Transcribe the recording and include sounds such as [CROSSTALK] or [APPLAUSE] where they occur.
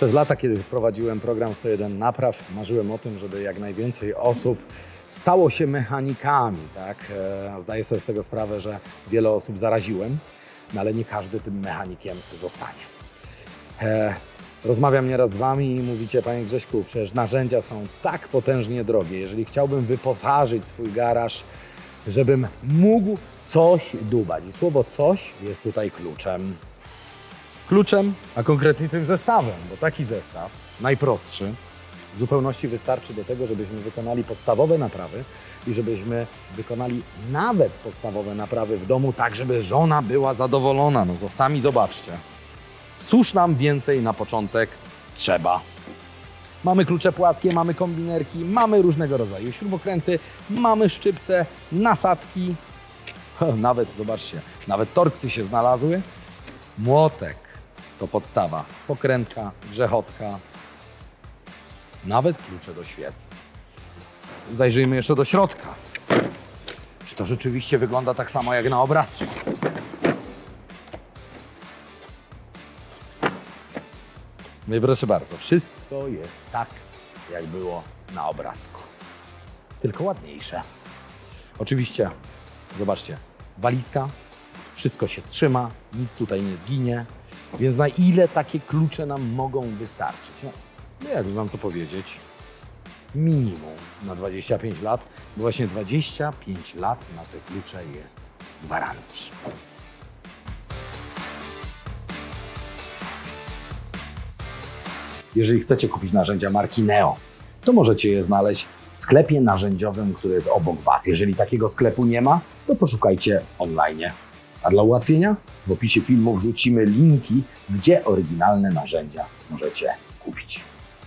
Przez lata, kiedy prowadziłem program 101 Napraw, marzyłem o tym, żeby jak najwięcej osób stało się mechanikami. Tak? E, Zdaję sobie z tego sprawę, że wiele osób zaraziłem, no ale nie każdy tym mechanikiem zostanie. E, Rozmawiam nieraz z Wami i mówicie, Panie Grześku, przecież narzędzia są tak potężnie drogie. Jeżeli chciałbym wyposażyć swój garaż, żebym mógł coś dubać. I słowo coś jest tutaj kluczem. Kluczem, a konkretnie tym zestawem, bo taki zestaw, najprostszy, w zupełności wystarczy do tego, żebyśmy wykonali podstawowe naprawy i żebyśmy wykonali nawet podstawowe naprawy w domu, tak żeby żona była zadowolona. No sami zobaczcie. Cóż nam więcej na początek trzeba? Mamy klucze płaskie, mamy kombinerki, mamy różnego rodzaju śrubokręty, mamy szczypce, nasadki. [LAUGHS] Nawet, zobaczcie, nawet torksy się znalazły. Młotek to podstawa, pokrętka, grzechotka, nawet klucze do świec. Zajrzyjmy jeszcze do środka. Czy to rzeczywiście wygląda tak samo jak na obrazcu? No i proszę bardzo, wszystko jest tak, jak było na obrazku. Tylko ładniejsze. Oczywiście, zobaczcie, walizka, wszystko się trzyma, nic tutaj nie zginie. Więc na ile takie klucze nam mogą wystarczyć? No, no jak wam to powiedzieć? Minimum na 25 lat, bo właśnie 25 lat na te klucze jest gwarancji. Jeżeli chcecie kupić narzędzia marki Neo, to możecie je znaleźć w sklepie narzędziowym, który jest obok Was. Jeżeli takiego sklepu nie ma, to poszukajcie w online. A dla ułatwienia w opisie filmu wrzucimy linki, gdzie oryginalne narzędzia możecie kupić.